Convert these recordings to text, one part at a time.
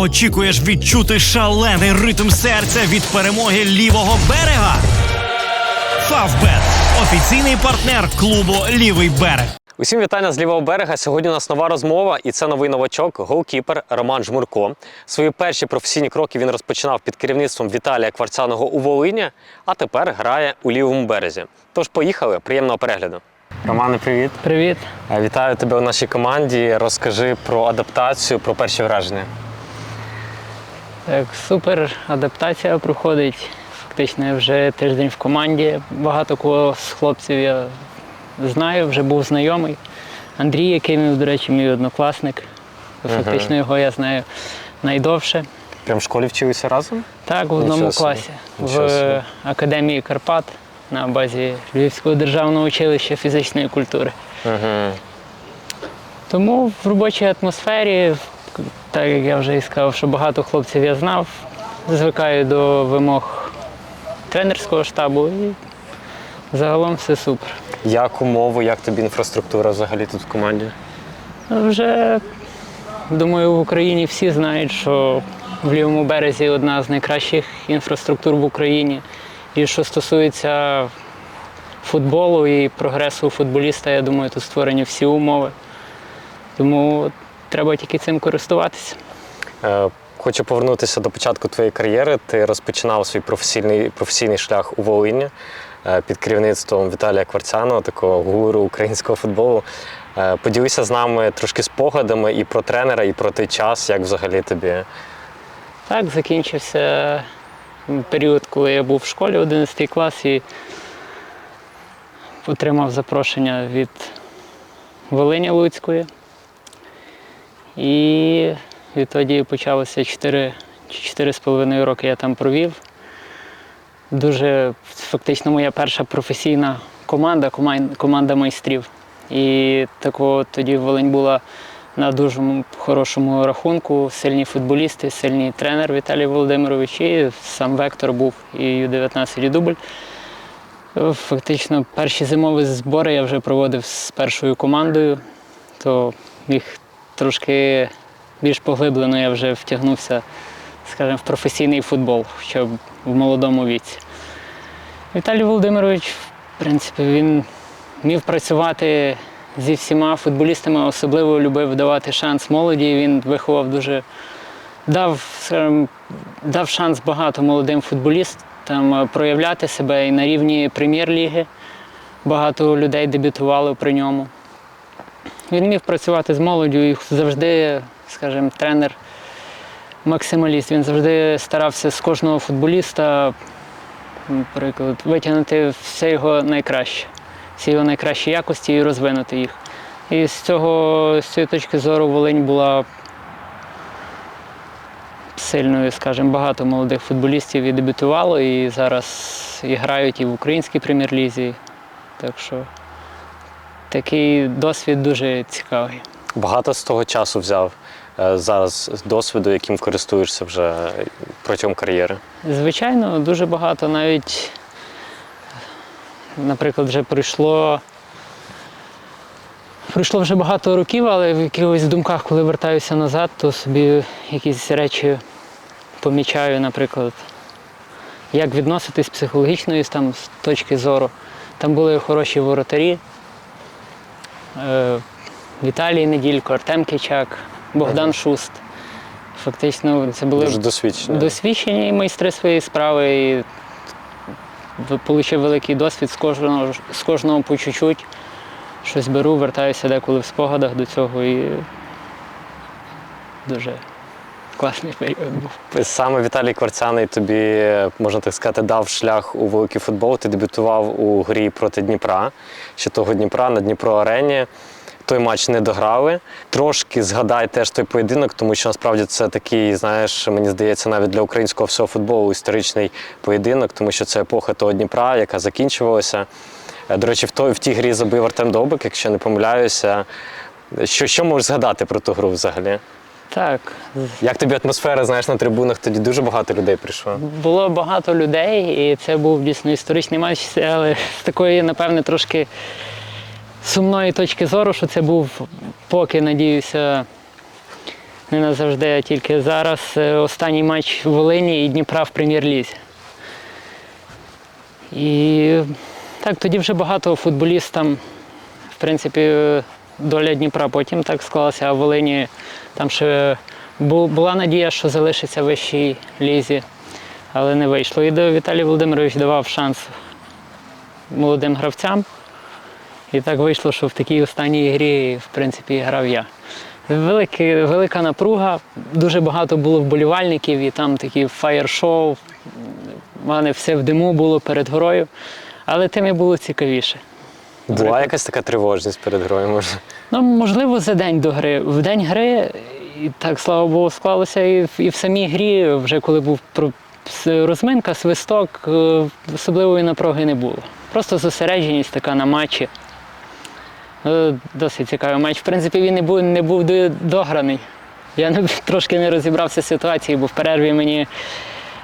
Очікуєш відчути шалений ритм серця від перемоги лівого берега? Фавбет офіційний партнер клубу Лівий берег. Усім вітання з лівого берега. Сьогодні у нас нова розмова, і це новий новачок, голкіпер Роман Жмурко. Свої перші професійні кроки він розпочинав під керівництвом Віталія Кварцяного у Волині, а тепер грає у лівому березі. Тож поїхали, приємного перегляду. Романе, привіт. Привіт. Вітаю тебе у нашій команді. Розкажи про адаптацію, про перші враження. Так, супер адаптація проходить. Фактично я вже тиждень в команді. Багато кого з хлопців я знаю, вже був знайомий. Андрій, який до речі, мій однокласник. Фактично його я знаю найдовше. Прям в школі вчилися разом? Так, в одному Нічого класі Нічого в. Академії Карпат на базі Львівського державного училища фізичної культури. Угу. Тому в робочій атмосфері, так як я вже і сказав, що багато хлопців я знав, звикаю до вимог тренерського штабу і загалом все супер. Як умови, як тобі інфраструктура взагалі тут в команді? Вже думаю, в Україні всі знають, що в лівому березі одна з найкращих інфраструктур в Україні. І що стосується футболу і прогресу футболіста, я думаю, тут створені всі умови. Тому треба тільки цим користуватися. Е, Хочу повернутися до початку твоєї кар'єри. Ти розпочинав свій професійний, професійний шлях у Волині е, під керівництвом Віталія Кварцяного, такого гуру українського футболу. Е, Поділися з нами трошки спогадами і про тренера, і про той час, як взагалі тобі. Так, закінчився період, коли я був в школі 11 клас і отримав запрошення від Волині Луцької. І відтоді почалося 4, 4,5 роки я там провів. Дуже фактично моя перша професійна команда, команда майстрів. І такого тоді Волинь була на дуже хорошому рахунку. Сильні футболісти, сильний тренер Віталій Володимирович, і сам Вектор був і Ю-19 і дубль. Фактично, перші зимові збори я вже проводив з першою командою, то їх трошки більш поглиблено я вже втягнувся, скажімо, в професійний футбол, ще в молодому віці. Віталій Володимирович, в принципі, він вмів працювати зі всіма футболістами, особливо любив давати шанс молоді. Він виховав дуже дав, скажімо, дав шанс багато молодим футболістам е, проявляти себе і на рівні прем'єр-ліги. Багато людей дебютувало при ньому. Він міг працювати з молоддю і завжди, скажімо, тренер максималіст. Він завжди старався з кожного футболіста наприклад, витягнути все його найкраще, всі його найкращі якості і розвинути їх. І з цього, з цієї точки зору Волинь була сильною, скажімо, багато молодих футболістів і дебютувало, і зараз і грають і в українській прем'єр-лізі. Так що такий досвід дуже цікавий. Багато з того часу взяв е, зараз досвіду, яким користуєшся вже протягом кар'єри. Звичайно, дуже багато. Навіть, наприклад, вже пройшло. Пройшло вже багато років, але в якихось думках, коли вертаюся назад, то собі якісь речі помічаю, наприклад, як відноситись з психологічної там, з точки зору. Там були хороші воротарі. Е, Віталій Неділько, Артем Кичак, Богдан Шуст. Фактично, це були Дуже досвідчені. досвідчені майстри своєї справи і отримав великий досвід з кожного, з кожного по чуть-чуть. Щось беру, вертаюся деколи в спогадах до цього і дуже класний. Саме Віталій Кварцяний тобі, можна так сказати, дав шлях у великий футбол. Ти дебютував у грі проти Дніпра, ще того Дніпра на Дніпро Арені. Той матч не дограли. Трошки згадай теж той поєдинок, тому що насправді це такий, знаєш, мені здається, навіть для українського всього футболу історичний поєдинок, тому що це епоха того Дніпра, яка закінчувалася. Е, До речі, в, той, в тій грі забив Артем Довбик, якщо не помиляюся. Що, що можеш згадати про ту гру взагалі? Так, Як тобі атмосфера, знаєш, на трибунах тоді дуже багато людей прийшло. було багато людей, і це був дійсно історичний матч, але з такої, напевне, трошки сумної точки зору, що це був, поки надіюся, не назавжди, а тільки зараз. Е, Останній матч в Волині і Дніпра в прем'єр-лізі. І так, тоді вже багато футболістам, в принципі, доля Дніпра потім так склалася, а в Волині там ще була надія, що залишиться в вищій лізі, але не вийшло. І Віталій Володимирович давав шанс молодим гравцям. І так вийшло, що в такій останній грі, в принципі, грав я. Велике, велика напруга, дуже багато було вболівальників, і там такі фаєр-шоу. У мене все в диму було перед грою, але тим і було цікавіше. Була якась така тривожність перед грою, може? Ну, можливо, за день до гри. В день гри, і так, слава Богу, склалося і в, і в самій грі, вже коли був розминка, свисток, е, особливої напруги не було. Просто зосередженість така на матчі. Е, Досить цікавий матч. В принципі, він не був, не був дограний. Я не, трошки не розібрався з ситуацією, бо в перерві мені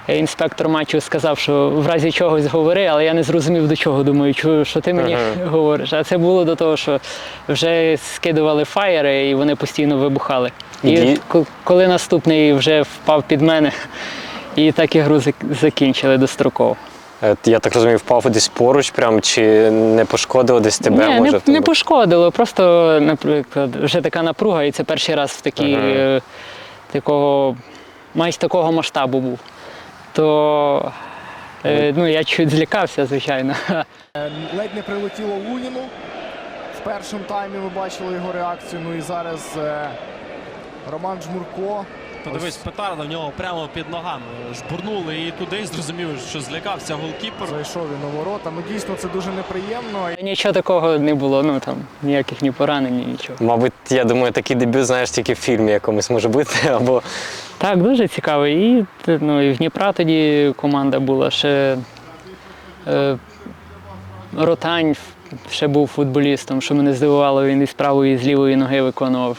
інспектор матчу сказав, що в разі чогось говори, але я не зрозумів до чого. Думаю, що, що ти мені говориш. А це було до того, що вже скидували фаєри і вони постійно вибухали. І Ді- коли наступний вже впав під мене, і так ігру зак- закінчили достроково. Е, Я так розумію, впав десь поруч, прям чи не пошкодило десь тебе? Ні, може, не, не пошкодило. Просто, наприклад, вже така напруга, і це перший раз в такій, Ага. е, такого, майже такого масштабу був. То е, ну, я чуть злякався, звичайно. Е, Ледь не прилетіло Луніну. В першому таймі ви бачили його реакцію. Ну і зараз е, Роман Жмурко. Подивись, петарда в нього прямо під ногами. Жбурнули і туди, і зрозумів, що злякався голкіпер. Зайшов він у ворота. Ну дійсно це дуже неприємно. Нічого такого не було, ну там ніяких ні поранень, ні нічого. Мабуть, я думаю, такий дебют, знаєш, тільки в фільмі якомусь може бути, або Так, дуже цікаво. І, ну, і в Дніпра тоді команда була ще е, Ротань ще був футболістом, що мене здивувало, він і з правої, і з лівої ноги виконував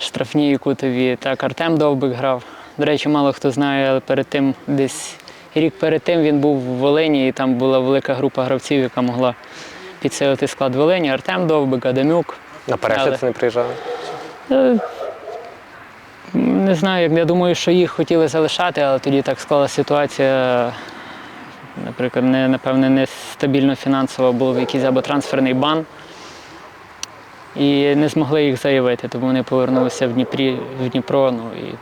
штрафні і кутові. Так, Артем Довбик грав. До речі, мало хто знає, але перед тим десь рік перед тим він був в Волині, і там була велика група гравців, яка могла підсилити склад Волині. Артем Довбик, Адамюк. на перегляд не приїжджали. Е, Не знаю, я думаю, що їх хотіли залишати, але тоді так склалася ситуація. Наприклад, не, напевне, не стабільно фінансово був якийсь або трансферний бан. І не змогли їх заявити, тому вони повернулися в Дніпрі, в Дніпро. Ну, і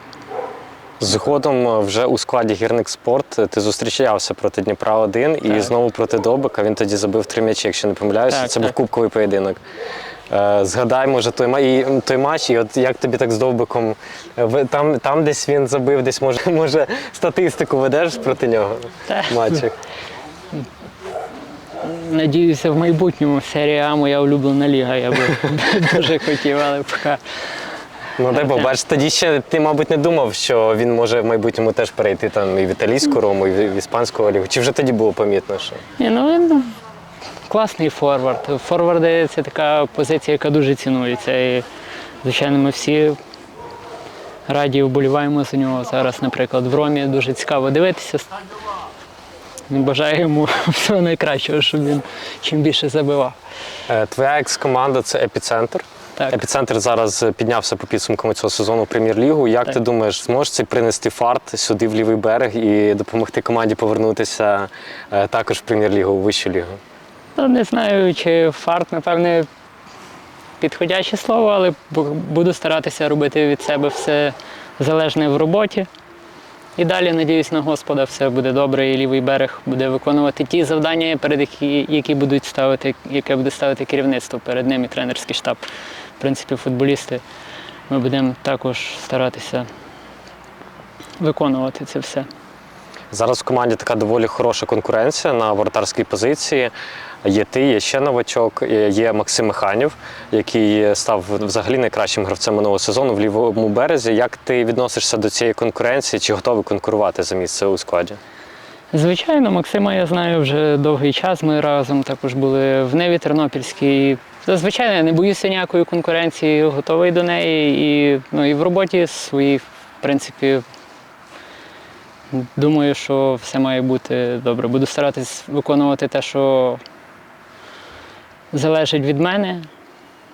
Згодом е, вже у складі гірник спорт ти зустрічався проти Дніпра 1 і Так. знову проти Добика. Він тоді забив три м'ячі, якщо не помиляюся. Так, Це був кубковий поєдинок. Е, Згадай, може, той, ма- і, той матч, і от як тобі так з Довбиком? Там, там десь він забив, десь може, може статистику ведеш проти нього Так. надіюся, в майбутньому серія А моя улюблена ліга. Я би дуже хотів, але поки. Ну дай Бог, бачиш, тоді ще ти, мабуть, не думав, що він може в майбутньому теж перейти там і в італійську рому, і в в іспанську лігу. Чи вже тоді було помітно, що Ні, ну він класний форвард. Форварди це така позиція, яка дуже цінується. І, звичайно, ми всі раді вболіваємо за нього. Зараз, наприклад, в Ромі дуже цікаво дивитися. Бажаю йому всього найкращого, щоб він чим більше забивав. Е, Твоя екс-команда це епіцентр. Так. Епіцентр зараз піднявся по підсумкам цього сезону в прем'єр-лігу. Як Так. ти думаєш, зможе це принести фарт сюди в лівий берег і допомогти команді повернутися е, також в прем'єр-лігу, у вищу лігу? Ну, не знаю, чи фарт, напевне, підходяще слово, але буду старатися робити від себе все залежне в роботі. І далі, надіюсь, на Господа все буде добре, і лівий берег буде виконувати ті завдання, перед які, які будуть ставити, яке буде ставити керівництво перед ним і тренерський штаб. В принципі, футболісти ми будемо також старатися виконувати це все. Зараз в команді така доволі хороша конкуренція на воротарській позиції. Є ти, є ще новачок, є- Максим Механів, який став взагалі найкращим гравцем минулого сезону в лівому березі. Як ти відносишся до цієї конкуренції? Чи готовий конкурувати за місце у складі? Звичайно, Максима я знаю вже довгий час. Ми разом також були в Неві Тернопільській. Зазвичай я не боюся ніякої конкуренції, готовий до неї. І, ну, і в роботі своїй, в принципі, думаю, що все має бути добре. Буду старатись виконувати те, що залежить від мене,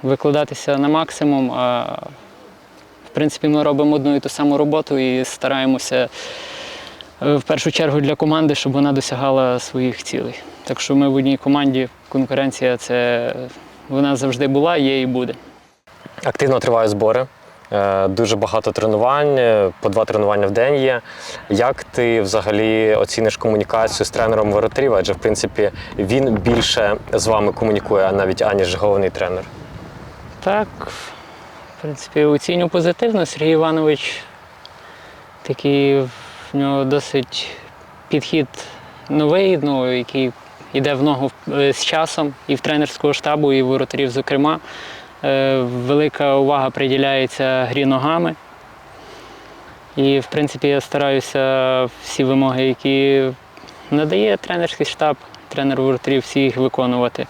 викладатися на максимум, а в принципі, ми робимо одну і ту саму роботу і стараємося е, в першу чергу для команди, щоб вона досягала своїх цілей. Так що ми в одній команді, конкуренція це вона завжди була, є і буде. Активно тривають збори. Е, Дуже багато тренувань, е, по два тренування в день є. Як ти взагалі оціниш комунікацію з тренером воротарів? Адже в принципі він більше з вами комунікує, навіть аніж головний тренер. Так, в принципі, оціню позитивно. Сергій Іванович такий в нього досить підхід новий, ну, який йде в ногу е, з часом і в тренерського штабу, і воротарів, зокрема. Е, Велика увага приділяється грі ногами. І, в принципі, я стараюся всі вимоги, які надає тренерський штаб, тренер воротарів, всі їх виконувати.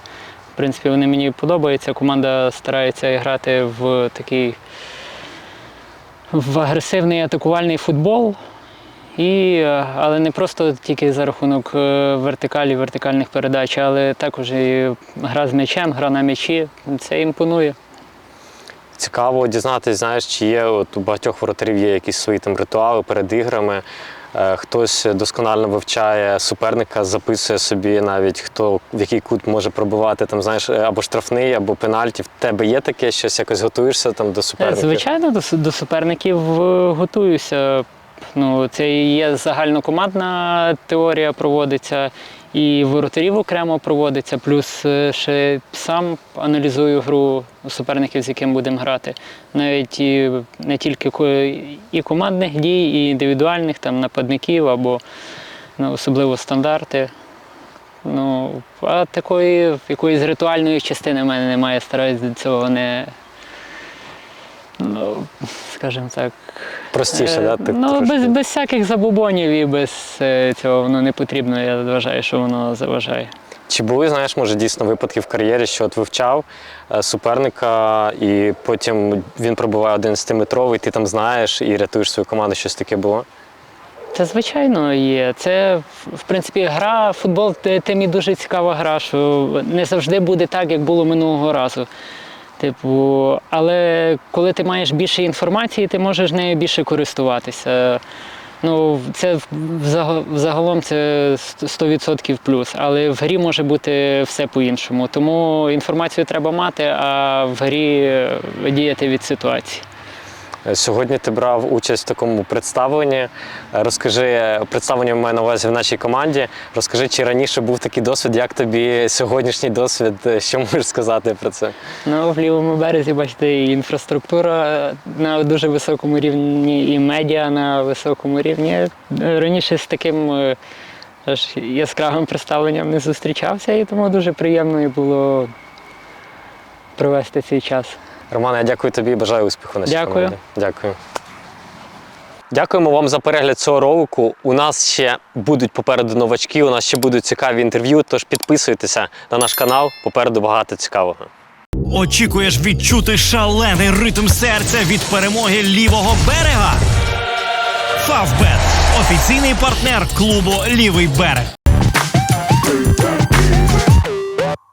В принципі, вони мені подобаються. Команда старається грати в такий в агресивний атакувальний футбол. І, е, але не просто тільки за рахунок е, вертикалі, вертикальних передач, але також і гра з м'ячем, гра на м'ячі. Це імпонує. Цікаво дізнатися, знаєш, чи є от у багатьох воротарів є якісь свої там ритуали перед іграми. Е, Хтось досконально вивчає суперника, записує собі навіть хто в який кут може пробивати, там знаєш, або штрафний, або пенальті. В тебе є таке щось, якось готуєшся там до суперників? Звичайно, до, до суперників готуюся. Ну, це є загальнокомандна теорія проводиться, і воротарів окремо проводиться, плюс е, ще сам аналізую гру суперників, з яким будемо грати. Навіть і не тільки і командних дій, і індивідуальних там, нападників або ну, особливо стандарти. Ну, а такої якоїсь ритуальної частини в мене немає, стараюсь до цього не. Скажімо так. Простіше, Е, да? Так, ну, трошки? без, без всяких забобонів і без е, цього воно не потрібно. Я вважаю, що воно заважає. Чи були, знаєш, може, дійсно випадки в кар'єрі, що от вивчав е, суперника, і потім він пробиває 11-метровий, ти там знаєш і рятуєш свою команду, щось таке було? Це звичайно є. Це в принципі гра, футбол тим і дуже цікава гра, що не завжди буде так, як було минулого разу. Типу, але коли ти маєш більше інформації, ти можеш нею більше користуватися. Ну, це загалом це 100% плюс, але в грі може бути все по-іншому. Тому інформацію треба мати, а в грі е, діяти від ситуації. Е, Сьогодні ти брав участь в такому представленні. Е, Розкажи, представлення маю на увазі в нашій команді. Розкажи, чи раніше був такий досвід, як тобі сьогоднішній досвід, Е, що можеш сказати про це? Ну, в лівому березі, бачите, і інфраструктура на дуже високому рівні, і медіа на високому рівні. Раніше з таким е, аж яскравим представленням не зустрічався, і тому дуже приємно було провести цей час. Романе, я дякую тобі і бажаю успіху на Дякую. команді. Дякую. Дякуємо вам за перегляд цього ролику. У нас ще будуть попереду новачки, у нас ще будуть цікаві інтерв'ю, тож підписуйтеся на наш канал. Попереду багато цікавого. Очікуєш відчути шалений ритм серця від перемоги лівого берега? Фавбет офіційний партнер клубу Лівий берег.